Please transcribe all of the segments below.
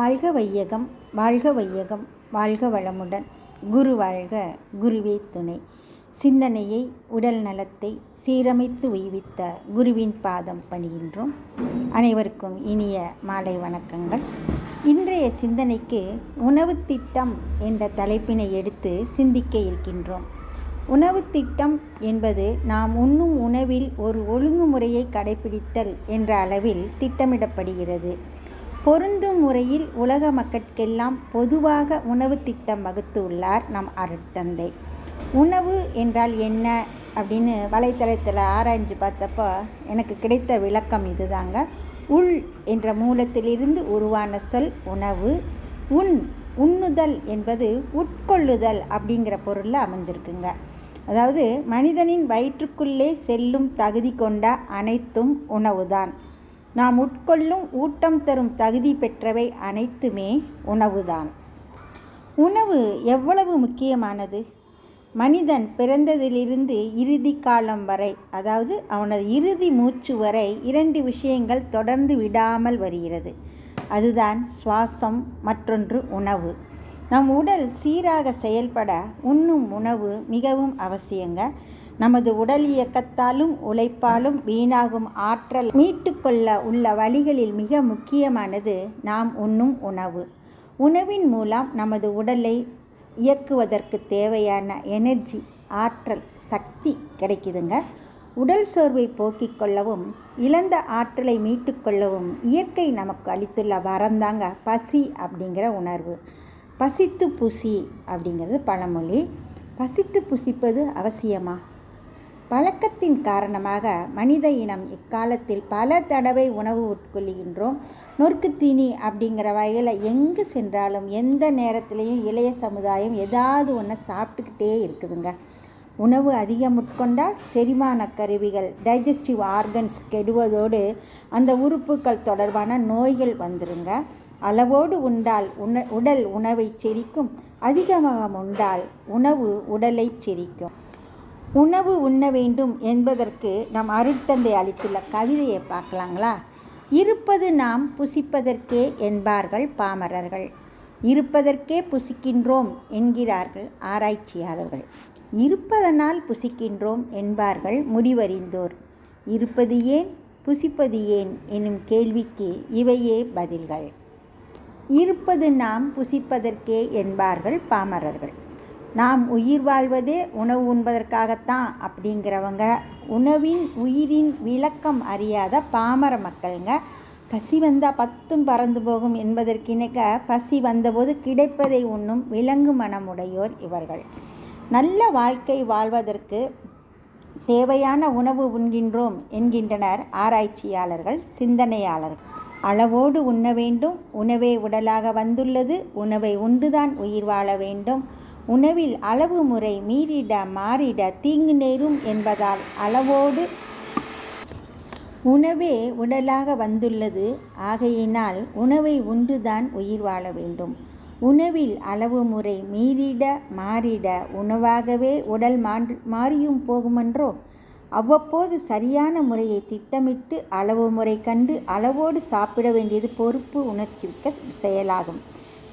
வாழ்க வையகம் வாழ்க வையகம் வாழ்க வளமுடன். குரு வாழ்க குருவே துணை. சிந்தனையை உடல் நலத்தை சீரமைத்து உய்வித்த குருவின் பாதம் பணிகின்றோம். அனைவருக்கும் இனிய மாலை வணக்கங்கள். இன்றைய சிந்தனைக்கு உணவு திட்டம் என்ற தலைப்பினை எடுத்து சிந்திக்க இருக்கின்றோம். உணவு திட்டம் என்பது நாம் உண்ணும் உணவில் ஒரு ஒழுங்குமுறையை கடைபிடித்தல் என்ற அளவில் திட்டமிடப்படுகிறது. பொருந்தும் முறையில் உலக மக்களுக்கெல்லாம் பொதுவாக உணவு திட்டம் வகுத்து உள்ளார் நம் அருட்தந்தை. உணவு என்றால் என்ன? அப்படின்னு வலைத்தளத்தில் ஆராய்ஞ்சு பார்த்தப்போ எனக்கு கிடைத்த விளக்கம் இதுதாங்க. உள் என்ற மூலத்திலிருந்து உருவான சொல் உணவு. உண் உண்ணுதல் என்பது உட்கொள்ளுதல் அப்படிங்கிற பொருளில் அமைஞ்சிருக்குங்க. அதாவது மனிதனின் வயிற்றுக்குள்ளே செல்லும் தகுதி கொண்ட அனைத்தும் உணவுதான். நாம் உட்கொள்ளும் ஊட்டம் தரும் தகுதி பெற்றவை அனைத்துமே உணவுதான். உணவு எவ்வளவு முக்கியமானது? மனிதன் பிறந்ததிலிருந்து இறுதி காலம் வரை அதாவது அவனது இறுதி மூச்சு வரை இரண்டு விஷயங்கள் தொடர்ந்து விடாமல் வருகிறது. அதுதான் சுவாசம் மற்றொன்று உணவு. நம் உடல் சீராக செயல்பட உண்ணும் உணவு மிகவும் அவசியங்க. நமது உடல் இயக்கத்தாலும் உழைப்பாலும் வீணாகும் ஆற்றல் மீட்டுக்கொள்ள உள்ள வழிகளில் மிக முக்கியமானது நாம் உண்ணும் உணவு. உணவின் மூலம் நமது உடலை இயக்குவதற்கு தேவையான எனர்ஜி ஆற்றல் சக்தி கிடைக்குதுங்க. உடல் சோர்வை போக்கிக் கொள்ளவும் இழந்த ஆற்றலை மீட்டுக்கொள்ளவும் இயற்கை நமக்கு அளித்துள்ள வரந்தாங்க பசி அப்படிங்கிற உணர்வு. பசித்து புசி அப்படிங்கிறது பழமொழி. பசித்து புசிப்பது அவசியமா? பழக்கத்தின் காரணமாக மனித இனம் இக்காலத்தில் பல தடவை உணவு உட்கொள்கின்றோம் நொறுக்குத்தீனி அப்படிங்கிற வகையில் எங்கு சென்றாலும் எந்த நேரத்திலையும் இளைய சமுதாயம் ஏதாவது ஒன்று சாப்பிட்டுக்கிட்டே இருக்குதுங்க. உணவு அதிகம் உட்கொண்டால் செரிமான கருவிகள் டைஜஸ்டிவ் ஆர்கன்ஸ் கெடுவதோடு அந்த உறுப்புகள் தொடர்பான நோய்கள் வந்துருங்க. அளவோடு உண்டால் உண உடல் உணவை செரிக்கும் அதிகமாக உண்டால் உணவு உடலை செரிக்கும். உணவு உண்ண வேண்டும் என்பதற்கு நம் அருட்தந்தை அளித்துள்ள கவிதையை பார்க்கலாங்களா? இருப்பது நாம் புசிப்பதற்கே என்பார்கள் பாமரர்கள். இருப்பதற்கே புசிக்கின்றோம் என்கிறார்கள் ஆராய்ச்சியாளர்கள். இருப்பதனால் புசிக்கின்றோம் என்பார்கள் முடிவறிந்தோர். இருப்பது ஏன்? புசிப்பது ஏன்? எனும் கேள்விக்கு இவையே பதில்கள். இருப்பது நாம் புசிப்பதற்கே என்பார்கள் பாமரர்கள். நாம் உயிர் வாழ்வதே உணவு உண்பதற்காகத்தான் அப்படிங்கிறவங்க உணவின் உயிரின் விளக்கம் அறியாத பாமர மக்களுங்க. பசி வந்தால் பத்தும் பறந்து போகும் என்பதற்கிணக்க பசி வந்தபோது கிடைப்பதை உண்ணும் விலங்கு மனமுடையோர் இவர்கள். நல்ல வாழ்க்கை வாழ்வதற்கு தேவையான உணவு உண்கின்றோம் என்கின்றனர் ஆராய்ச்சியாளர்கள் சிந்தனையாளர்கள் அளவோடு உண்ண வேண்டும் உணவே உடலாக வந்துள்ளது உணவை உண்டுதான் உயிர் வாழ வேண்டும். உணவில் அளவு முறை மீறிட மாறிட தீங்கு நேரும் என்பதால் அளவோடு உணவே உடலாக வந்துள்ளது. ஆகையினால் உணவை உண்டுதான் உயிர் வாழ வேண்டும். உணவில் அளவு முறை மீறிட மாறிட உணவாகவே உடல் மாறி மாறியும் போகுமென்றோ? அவ்வப்போது சரியான முறையை திட்டமிட்டு அளவு முறை கண்டு அளவோடு சாப்பிட வேண்டியது பொறுப்பு உணர்ச்சிக்க செயலாகும்.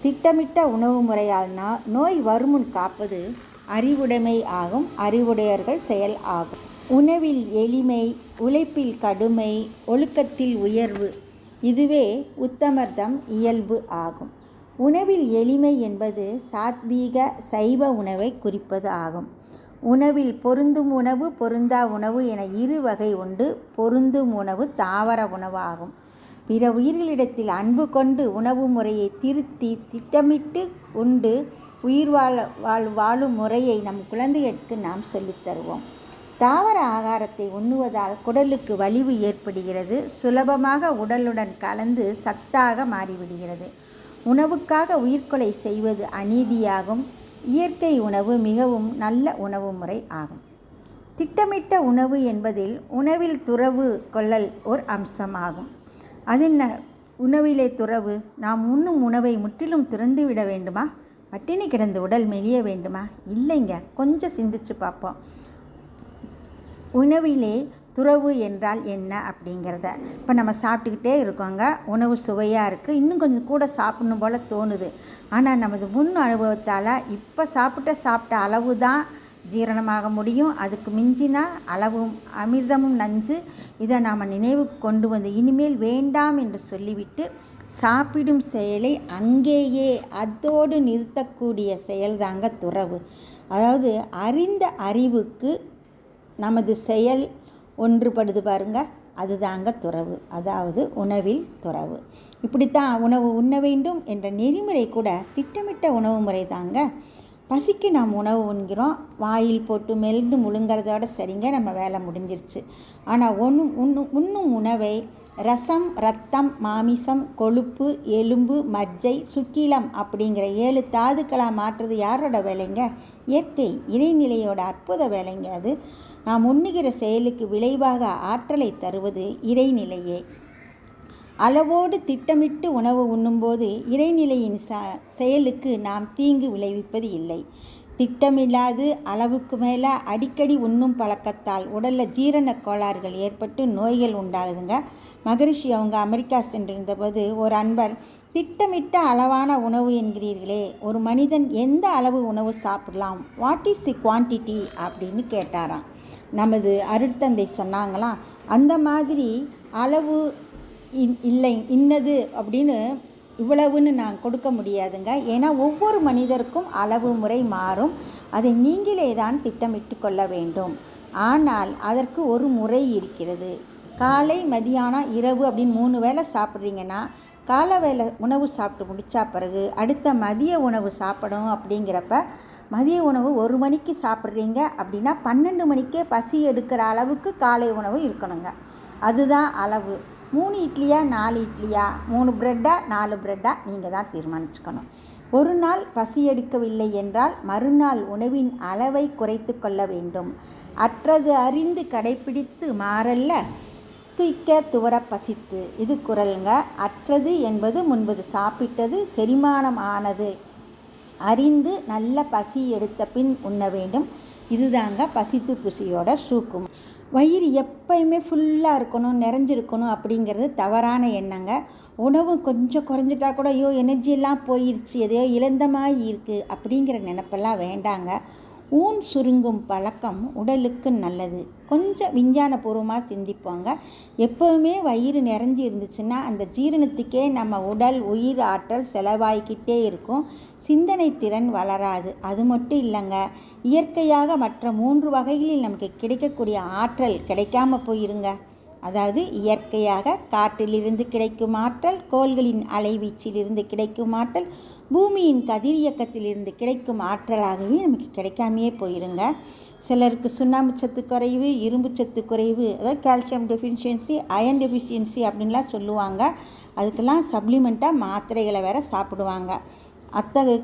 திட்டமிட்ட உணவு முறையால் நோய் வருமுன் காப்பது அறிவுடைமை ஆகும் அறிவுடையர்கள் செயல் ஆகும். உணவில் எளிமை உழைப்பில் கடுமை ஒழுக்கத்தில் உயர்வு இதுவே உத்தமர்தம் இயல்பு ஆகும். உணவில் எளிமை என்பது சாத்வீக சைவ உணவை குறிப்பது ஆகும். உணவில் பொருந்தும் உணவு பொருந்தா உணவு என இரு வகை உண்டு. பொருந்தும் உணவு தாவர உணவு ஆகும் பிற உயிர்களிடத்தில் அன்பு கொண்டு உணவு முறையை திருத்தி திட்டமிட்டு உண்டு உயிர் வாழ வாழ் வாழும் முறையை நம் குழந்தைகளுக்கு நாம் சொல்லித்தருவோம் தாவர ஆகாரத்தை உண்ணுவதால் குடலுக்கு வலிவு ஏற்படுகிறது. சுலபமாக உடலுடன் கலந்து சத்தாக மாறிவிடுகிறது. உணவுக்காக உயிர்கொலை செய்வது அநீதியாகும். இயற்கை உணவு மிகவும் நல்ல உணவு முறை ஆகும். திட்டமிட்ட உணவு என்பதில் உணவில் துறவு கொள்ளல் ஒரு அம்சமாகும். அதென்ன? உணவிலே துறவு. நாம் உண்ணும் உணவை முற்றிலும் திறந்து விட வேண்டுமா? பட்டினி கிடந்து உடல் மெலிய வேண்டுமா? இல்லைங்க. கொஞ்சம் சிந்திச்சு பார்ப்போம். உணவிலே துறவு என்றால் என்ன அப்படிங்கிறத. இப்போ நம்ம சாப்பிட்டுக்கிட்டே இருக்கோங்க. உணவு சுவையாக இருக்குது இன்னும் கொஞ்சம் கூட சாப்பிடணும் போல் தோணுது. ஆனால் நமது முன் அனுபவத்தால் இப்போ சாப்பிட்ட சாப்பிட்ட அளவு தான் ஜீரணமாக முடியும். அதுக்கு மிஞ்சினா அளவும் அமிர்தமும் நஞ்சு. இதை நாம் நினைவுக்கு கொண்டு வந்து இனிமேல் வேண்டாம் என்று சொல்லிவிட்டு சாப்பிடும் செயலை அங்கேயே அதோடு நிறுத்தக்கூடிய செயல்தாங்க துறவு. அதாவது அறிந்த அறிவுக்கு நமது செயல் ஒன்றுபடுது பாருங்க அதுதாங்க துறவு. அதாவது உணவில் துறவு. இப்படித்தான் உணவு உண்ண வேண்டும் என்ற நெறிமுறை கூட திட்டமிட்ட உணவு முறை தாங்க பசிக்கு நாம் உணவு உண்கிறோம். வாயில் போட்டு மெல்ந்து முழுங்கிறதோட சரிங்க நம்ம வேலை முடிஞ்சிருச்சு. ஆனால் ஒன்று உண்ணும் உண்ணும் உணவை ரசம் ரத்தம் மாமிசம் கொழுப்பு எலும்பு மஜ்ஜை சுக்கிலம் அப்படிங்கிற ஏழு தாதுக்களாக மாற்றுறது யாரோட வேலைங்க? இயற்கை இறைநிலையோட அற்புத வேலைங்க அது. நாம் உண்ணுகிற செயலுக்கு விளைவாக ஆற்றலை தருவது இறைநிலையே. அளவோடு திட்டமிட்டு உணவு உண்ணும்போது இறைநிலையின் ச செயலுக்கு நாம் தீங்கு விளைவிப்பது இல்லை. திட்டமில்லாது அளவுக்கு மேலே அடிக்கடி உண்ணும் பழக்கத்தால் உடலில் ஜீரண கோளாறுகள் ஏற்பட்டு நோய்கள் உண்டாகுதுங்க. மகரிஷி அவங்க அமெரிக்கா சென்றிருந்தபோது ஒரு அன்பர் திட்டமிட்ட அளவான உணவு என்கிறீர்களே ஒரு மனிதன் எந்த அளவு உணவு சாப்பிடலாம்? வாட் இஸ் தி குவான்டிட்டி அப்படின்னு கேட்டாராம். நமது அருட்தந்தை சொன்னாங்களாம் அந்த மாதிரி அளவு இன் இல்லை இன்னது அப்படின்னு இவ்வளவுன்னு நான் கொடுக்க முடியாதுங்க. ஏன்னா ஒவ்வொரு மனிதருக்கும் அளவு முறை மாறும். அதை நீங்களே தான் திட்டமிட்டு கொள்ள வேண்டும். ஆனால் அதற்கு ஒரு முறை இருக்கிறது. காலை மதியானம் இரவு அப்படின்னு மூணு வேளை சாப்பிட்றீங்கன்னா காலை வேலை உணவு சாப்பிட்டு முடித்தா பிறகு அடுத்த மதிய உணவு சாப்பிடணும் அப்படிங்கிறப்ப மதிய உணவு ஒரு மணிக்கு சாப்பிட்றீங்க அப்படின்னா பன்னெண்டு மணிக்கே பசி எடுக்கிற அளவுக்கு காலை உணவு இருக்கணுங்க. அதுதான் அளவு. மூணு இட்லியா நாலு இட்லியா? மூணு ப்ரெட்டா நாலு ப்ரெட்டா நீங்கள் தான் தீர்மானிச்சுக்கணும். ஒரு நாள் பசி எடுக்கவில்லை என்றால் மறுநாள் உணவின் அளவை குறைத்து கொள்ள வேண்டும். அற்றது அறிந்து கடைப்பிடித்து மாறல்ல. துய்க்க துவர பசித்து. இது குரலுங்க. அற்றது என்பது முன்பது சாப்பிட்டது செரிமானம் ஆனது. அறிந்து நல்ல பசி எடுத்த பின் உண்ண வேண்டும். இதுதாங்க பசித்து புசியோட சூக்கும். வயிறு எப்பயுமே ஃபுல்லாக இருக்கணும் நிறைஞ்சிருக்கணும் அப்படிங்கிறது தவறான எண்ணங்க. உணவு கொஞ்சம் குறைஞ்சிட்டா கூட ஐயோ எனர்ஜியெல்லாம் போயிடுச்சு எதையோ இழந்த மாதிரி இருக்குது அப்படிங்கிற நினப்பெல்லாம் வேண்டாங்க. ஊன் சுருங்கும் பழக்கம் உடலுக்கு நல்லது. கொஞ்சம் விஞ்ஞானபூர்வமாக சிந்திப்போங்க. எப்போவுமே வயிறு நிறைஞ்சி இருந்துச்சுன்னா அந்த ஜீரணத்துக்கே நம்ம உடல் உயிர் ஆற்றல் செலவாகிக்கிட்டே இருக்கும். சிந்தனை திறன் வளராது. அது மட்டும் இல்லைங்க. இயற்கையாக மற்ற மூன்று வகைகளில் நமக்கு கிடைக்கக்கூடிய ஆற்றல் கிடைக்காம போயிருங்க. அதாவது இயற்கையாக காற்றிலிருந்து கிடைக்கும் ஆற்றல் கோள்களின் அலைவீச்சிலிருந்து கிடைக்கும் ஆற்றல் பூமியின் கதிரியக்கத்திலிருந்து கிடைக்கும் ஆற்றலாகவே நமக்கு கிடைக்காமையே போயிருங்க. சிலருக்கு சுண்ணாம்பு சத்து குறைவு இரும்பு சத்து குறைவு அதாவது கால்சியம் டெஃபிஷியன்சி அயன் டெஃபிஷியன்சி அப்படின்லாம் சொல்லுவாங்க. அதுக்கெல்லாம் சப்ளிமெண்ட்டாக மாத்திரைகளை வேற சாப்பிடுவாங்க. அத்தகு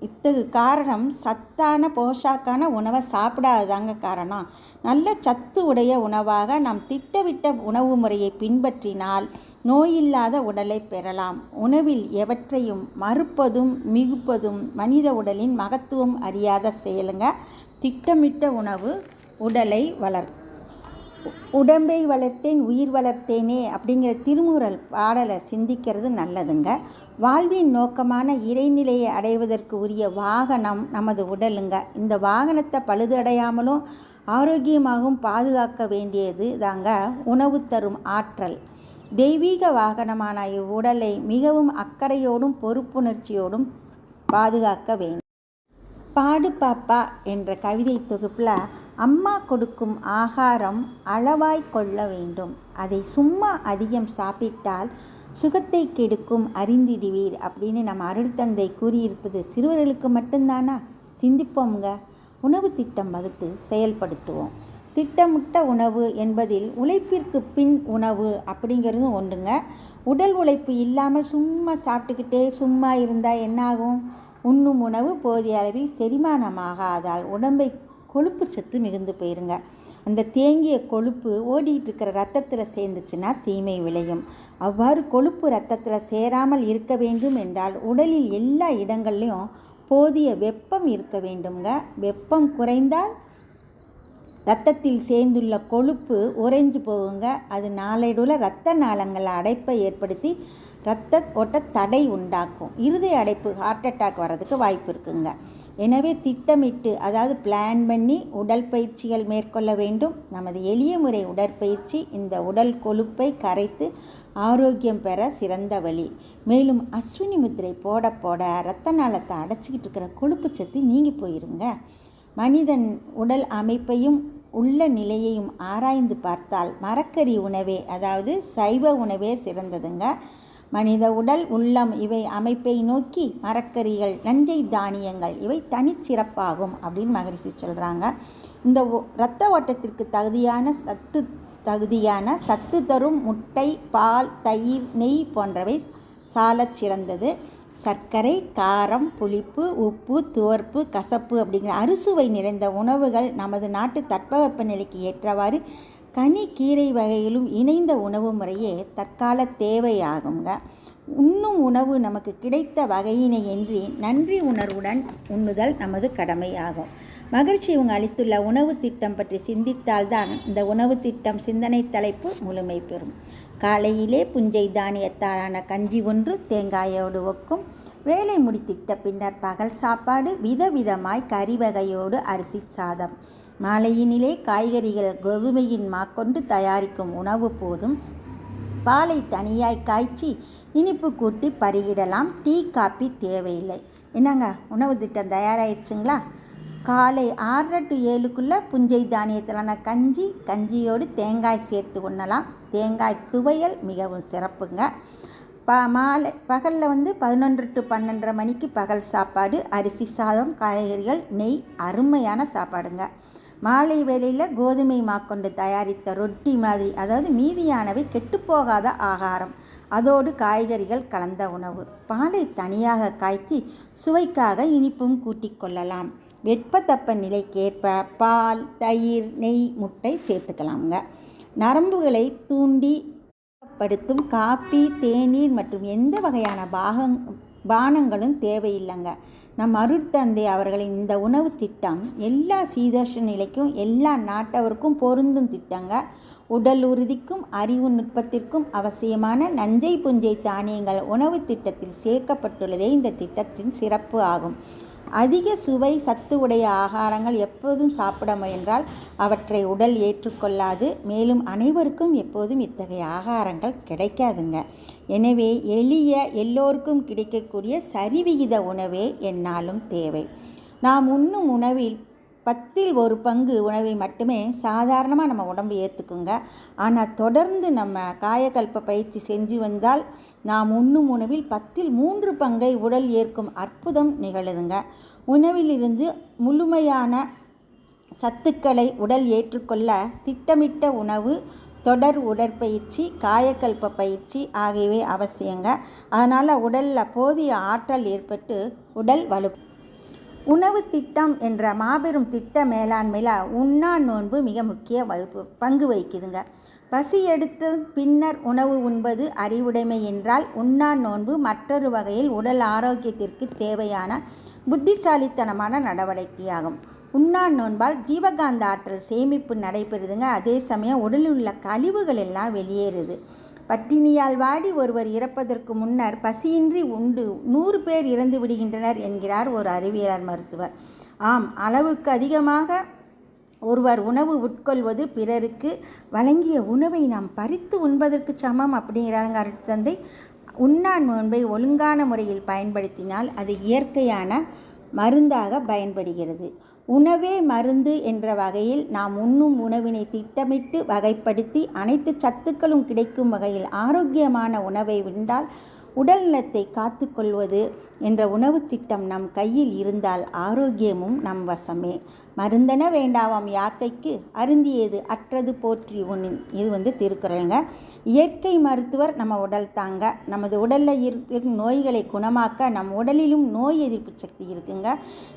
இத்தகு காரணம் சத்தான போஷாக்கான உணவை சாப்பிடாததாங்க காரணம். நல்ல சத்து உடைய உணவாக நாம் திட்டமிட்ட உணவு முறையை பின்பற்றினால் நோயில்லாத உடலை பெறலாம். உணவில் எவற்றையும் மறுப்பதும் மிகுப்பதும் மனித உடலின் மகத்துவம் அறியாத செயலுங்க. திட்டமிட்ட உணவு உடலை வளர் உடம்பை வளர்த்தேன் உயிர் வளர்த்தேனே அப்படிங்கிற திருமுறல் பாடலை சிந்திக்கிறது நல்லதுங்க. வாழ்வின் நோக்கமான இறைநிலையை அடைவதற்கு உரிய வாகனம் நமது உடலுங்க. இந்த வாகனத்தை பழுதடையாமலும் ஆரோக்கியமாகவும் பாதுகாக்க வேண்டியது தாங்க உணவு தரும் ஆற்றல். தெய்வீக வாகனமான இவ்வுடலை மிகவும் அக்கறையோடும் பொறுப்புணர்ச்சியோடும் பாதுகாக்க வேண்டும். பாடு பாப்பா என்ற கவிதை தொகுப்பில் அம்மா கொடுக்கும் ஆகாரம் அளவாய் கொள்ள வேண்டும். அதை சும்மா அதிகம் சாப்பிட்டால் சுகத்தை கெடுக்கும் அறிந்திடுவீர் அப்படின்னு நம்ம அருள்தந்தை கூறியிருப்பது சிறுவர்களுக்கு மட்டும்தானா? சிந்திப்போம்ங்க. உணவு திட்டம் வகுத்து செயல்படுத்துவோம். திட்டமிட்ட உணவு என்பதில் உழைப்பிற்கு பின் உணவு அப்படிங்கிறதும் ஒன்றுங்க. உடல் உழைப்பு இல்லாமல் சும்மா சாப்பிட்டுக்கிட்டே சும்மா இருந்தால் என்னாகும்? உண்ணும் உணவு போதிய அளவில் செரிமானமாகாதால் உடம்பை கொழுப்பு சத்து மிகுந்து போயிருங்க. அந்த தேங்கிய கொழுப்பு ஓடிட்டு இருக்கிற ரத்தத்தில் சேர்ந்துச்சுன்னா தீமை விளையும். அவ்வாறு கொழுப்பு ரத்தத்தில் சேராமல் இருக்க வேண்டும் என்றால் உடலில் எல்லா இடங்கள்லையும் போதிய வெப்பம் இருக்க வேண்டுங்க வெப்பம் குறைந்தால் இரத்தத்தில் சேர்ந்துள்ள கொழுப்பு உறைஞ்சு போகுங்க. அது நாளடைவில் இரத்த நாளங்கள் அடைப்பை ஏற்படுத்தி இரத்த ஓட்ட தடை உண்டாக்கும். இருதய அடைப்பு ஹார்ட் அட்டாக் வர்றதுக்கு வாய்ப்பு இருக்குங்க. எனவே திட்டமிட்டு அதாவது பிளான் பண்ணி உடற்பயிற்சிகள் மேற்கொள்ள வேண்டும். நமது எளிய முறை உடற்பயிற்சி இந்த உடல் கொழுப்பை கரைத்து ஆரோக்கியம் பெற சிறந்த வழி. மேலும் அஸ்வினி முத்திரை போட போட இரத்த நாளத்தை அடைச்சிக்கிட்டு இருக்கிற கொழுப்பு சத்து நீங்கி போயிருங்க. மனிதன் உடல் அமைப்பையும் உள்ள நிலையையும் ஆராய்ந்து பார்த்தால் மரக்கறி உணவே அதாவது சைவ உணவே சிறந்ததுங்க. மனித உடல் உள்ளம் இவை அமைப்பை நோக்கி மரக்கறிகள் நஞ்சை தானியங்கள் இவை தனிச்சிறப்பாகும் அப்படின்னு மகரிஷி சொல்கிறாங்க இந்த இரத்த ஓட்டத்திற்கு தகுதியான சத்து தகுதியான சத்து தரும் முட்டை பால் தயிர் நெய் போன்றவை சாலச் சிறந்தது. சர்க்கரை காரம் புளிப்பு உப்பு துவர்ப்பு கசப்பு அப்படிங்கிற அறுசுவை நிறைந்த உணவுகள் நமது நாட்டு தட்பவெப்ப நிலைக்கு ஏற்றவாறு கனி கீரை வகைகளும் இணைந்த உணவு முறையே தற்கால தேவையாகுங்க. உண்ணும் உணவு நமக்கு கிடைத்த வகையினை என்று நன்றி உணர்வுடன் உண்ணுதல் நமது கடமையாகும். மகிழ்ச்சி இவங்க அளித்துள்ள உணவு திட்டம் பற்றி சிந்தித்தால்தான் இந்த உணவு திட்டம் சிந்தனை தலைப்பு முழுமை பெறும். காலையிலே புஞ்சை தானியத்தாலான கஞ்சி ஒன்று தேங்காயோடு ஒக்கும். வேலை முடித்திட்ட பின்னர் பகல் சாப்பாடு விதவிதமாய் கறி வகையோடு அரிசி சாதம். மாலையினிலே காய்கறிகள் கோதுமையின் மாக்கொண்டு தயாரிக்கும் உணவு போதும். பாலை தனியாய் காய்ச்சி இனிப்பு கூட்டி பருகிடலாம். டீ காப்பி தேவையில்லை. என்னங்க உணவு திட்டம் தயாராகிடுச்சுங்களா காலை ஆறரை டு ஏழுக்குள்ளே புஞ்சை தானியத்திலான கஞ்சி கஞ்சியோடு தேங்காய் சேர்த்து உண்ணலாம். தேங்காய் துவையல் மிகவும் சிறப்புங்க. ப மாலை பகலில் வந்து பதினொன்று டு பன்னெண்டரை மணிக்கு பகல் சாப்பாடு அரிசி சாதம் காய்கறிகள் நெய் அருமையான சாப்பாடுங்க. மாலை வேளையில் கோதுமை மாக்கொண்டு தயாரித்த ரொட்டி மாதிரி அதாவது மீதியானவை கெட்டுப்போகாத ஆகாரம். அதோடு காய்கறிகள் கலந்த உணவு. பாலை தனியாக காய்ச்சி சுவைக்காக இனிப்பும் கூட்டிக் கொள்ளலாம். வெப்பத்தப்ப நிலைக்கேற்ப பால் தயிர் நெய் முட்டை சேர்த்துக்கலாங்க நரம்புகளை தூண்டி படுத்தும் காப்பி தேநீர் மற்றும் எந்த வகையான பாகங் பானங்களும் தேவையில்லைங்க. நம் அருட்தந்தை அவர்களின் இந்த உணவு திட்டம் எல்லா சீதர்ஷ நிலைக்கும் எல்லா நாட்டவருக்கும் பொருந்தும் திட்டங்க. உடல் உறுதிக்கும் அறிவு நுட்பத்திற்கும் அவசியமான நஞ்சை புஞ்சை தானியங்கள் உணவு திட்டத்தில் சேர்க்கப்பட்டுள்ளதே இந்த திட்டத்தின் சிறப்பு ஆகும். அதிக சுவை சத்து உடைய ஆகாரங்கள் எப்போதும் சாப்பிட முயன்றால் அவற்றை உடல் ஏற்றுக்கொள்ளாது. மேலும் அனைவருக்கும் எப்போதும் இத்தகைய ஆகாரங்கள் கிடைக்காதுங்க. எனவே எளிய எல்லோருக்கும் கிடைக்கக்கூடிய சரிவிகித உணவே என்னாலும் தேவை. நாம் உண்ணும் உணவில் பத்தில் ஒரு பங்கு உணவை மட்டுமே சாதாரணமாக நம்ம உடம்பு ஏற்றுக்குங்க ஆனால் தொடர்ந்து நம்ம காயக்கல்ப பயிற்சி செஞ்சு வந்தால் நாம் உண்ணும் உணவில் பத்தில் மூன்று பங்கை உடல் ஏற்கும் அற்புதம் நிகழுதுங்க. உணவிலிருந்து முழுமையான சத்துக்களை உடல் ஏற்றுக்கொள்ள திட்டமிட்ட உணவு தொடர் உடற்பயிற்சி காயக்கல்ப பயிற்சி ஆகியவை அவசியங்க. அதனால் உடலில் போதிய ஆற்றல் ஏற்பட்டு உடல் வலு உணவு திட்டம் என்ற மாபெரும் திட்ட மேலாண்மையில் உண்ணா நோன்பு மிக முக்கிய வகுப்பு பங்கு வகிக்குதுங்க. பசி எடுத்து பின்னர் உணவு உண்பது அறிவுடைமை என்றால் உண்ணா நோன்பு மற்றொரு வகையில் உடல் ஆரோக்கியத்திற்கு தேவையான புத்திசாலித்தனமான நடவடிக்கையாகும். உண்ணா நோன்பால் ஜீவகாந்த ஆற்றல் சேமிப்பு நடைபெறுதுங்க. அதே சமயம் உடலில் உள்ள கழிவுகள் எல்லாம் வெளியேறுது. பட்டினியால் வாடி ஒருவர் இறப்பதற்கு முன்னர் பசியின்றி உண்டு. நூறு பேர் இறந்து விடுகின்றனர் என்கிறார் ஒரு அறிவியலார் மருத்துவர். ஆம் அளவுக்கு அதிகமாக ஒருவர் உணவு உட்கொள்வது பிறருக்கு வழங்கிய உணவை நாம் பறித்து உண்பதற்கு சமம் அப்படிங்கிறாங்க அருட்தந்தை. உண்ணா நோன்பை ஒழுங்கான முறையில் பயன்படுத்தினால் அது இயற்கையான மருந்தாக பயன்படுகிறது. உணவே மருந்து என்ற வகையில் நாம் உண்ணும் உணவினை திட்டமிட்டு வகைப்படுத்தி அனைத்து சத்துக்களும் கிடைக்கும் வகையில் ஆரோக்கியமான உணவை உண்டால் உடல் நலத்தை காத்துக்கொள்வது என்ற உணவு திட்டம் நம் கையில் இருந்தால் ஆரோக்கியமும் நம் வசமே. மருந்தென வேண்டாவாம் யாக்கைக்கு அருந்தியது அற்றது போற்றி உண்ணின் இது வந்து திருக்குறளுங்க. இயற்கை மருத்துவர் நம்ம உடல் தாங்க. நமது உடலில் இருக்கும் நோய்களை குணமாக்க நம் உடலிலும் நோய் எதிர்ப்பு சக்தி இருக்குங்க.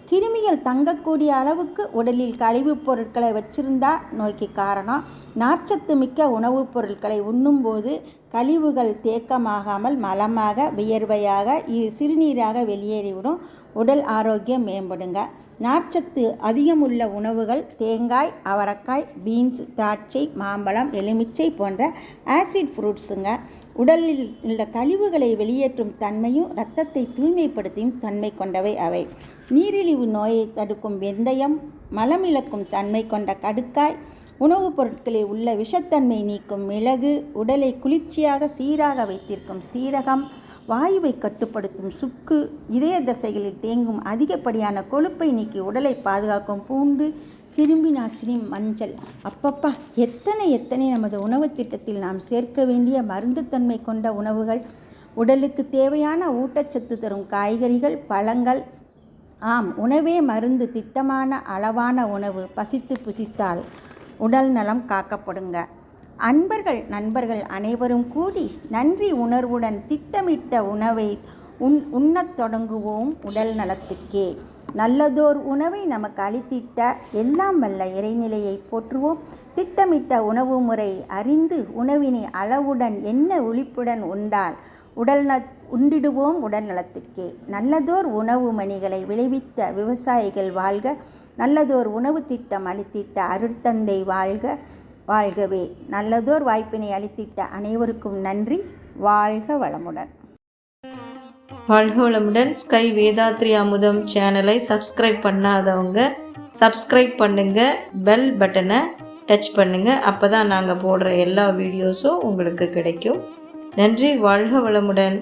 கிருமிகள் தங்கக்கூடிய அளவுக்கு உடலில் கழிவுப் பொருட்களை வச்சிருந்தா நோய்க்கு காரணம். நார்ச்சத்து மிக்க உணவுப் பொருட்களை உண்ணும்போது கழிவுகள் தேக்கமாகாமல் மலமாக வியர்வையாக இ- சிறுநீராக வெளியேறிவிடும். உடல் ஆரோக்கியம் மேம்படுங்க. நார்ச்சத்து அதிகமுள்ள உணவுகள் தேங்காய் அவரக்காய் பீன்ஸ் திராட்சை மாம்பழம் எலுமிச்சை போன்ற ஆசிட் ஃப்ரூட்ஸுங்க. உடலில் உள்ள கழிவுகளை வெளியேற்றும் தன்மையும் இரத்தத்தை தூய்மைப்படுத்தியும் தன்மை கொண்டவை அவை. நீரிழிவு நோயை தடுக்கும் வெந்தயம் மலமிழக்கும் தன்மை கொண்ட கடுக்காய் உணவுப் பொருட்களில் உள்ள விஷத்தன்மை நீக்கும் மிளகு உடலை குளிர்ச்சியாக சீராக வைத்திருக்கும் சீரகம் வாயுவை கட்டுப்படுத்தும் சுக்கு இதய தசைகளில் தேங்கும் அதிகப்படியான கொழுப்பை நீக்கி உடலை பாதுகாக்கும் பூண்டு கிருமிநாசினி மஞ்சள். அப்பப்பா எத்தனை எத்தனை நமது உணவுத் திட்டத்தில் நாம் சேர்க்க வேண்டிய மருந்துத்தன்மை கொண்ட உணவுகள்? உடலுக்கு தேவையான ஊட்டச்சத்து தரும் காய்கறிகள் பழங்கள். ஆம் உணவே மருந்து திட்டமான அளவான உணவு. பசித்து புசித்தால் உடல் நலம் காக்கப்படுங்க. அன்பர்கள் நண்பர்கள் அனைவரும் கூடி நன்றி உணர்வுடன் திட்டமிட்ட உணவை உண் உண்ணத் தொடங்குவோம் உடல் நலத்துக்கே நல்லதோர் உணவை நமக்கு அளித்திட்ட எல்லாம் வல்ல இறைநிலையை போற்றுவோம். திட்டமிட்ட உணவு முறை அறிந்து உணவினை அளவுடன் என்ன ஒழிப்புடன் உண்டால் உடல் நல உண்டிடுவோம் உடல் நலத்துக்கே நல்லதோர் உணவு மணிகளை விளைவித்த விவசாயிகள் வாழ்க. நல்லதோர் உணவு திட்டம் அளித்திட்ட அருட்தந்தை வாழ்க. வாழ்கவே. நல்லதோர் வாய்ப்பினை அளித்திட்ட அனைவருக்கும் நன்றி. வாழ்க வளமுடன். வாழ்க வளமுடன். ஸ்கை வேதாத்ரி அமுதம் சேனலை சப்ஸ்கிரைப் பண்ணாதவங்க சப்ஸ்கிரைப் பண்ணுங்க பெல் பட்டனை டச் பண்ணுங்க. அப்போ தான் நாங்கள் போடுற எல்லா வீடியோஸும் உங்களுக்கு கிடைக்கும். நன்றி. வாழ்க வளமுடன்.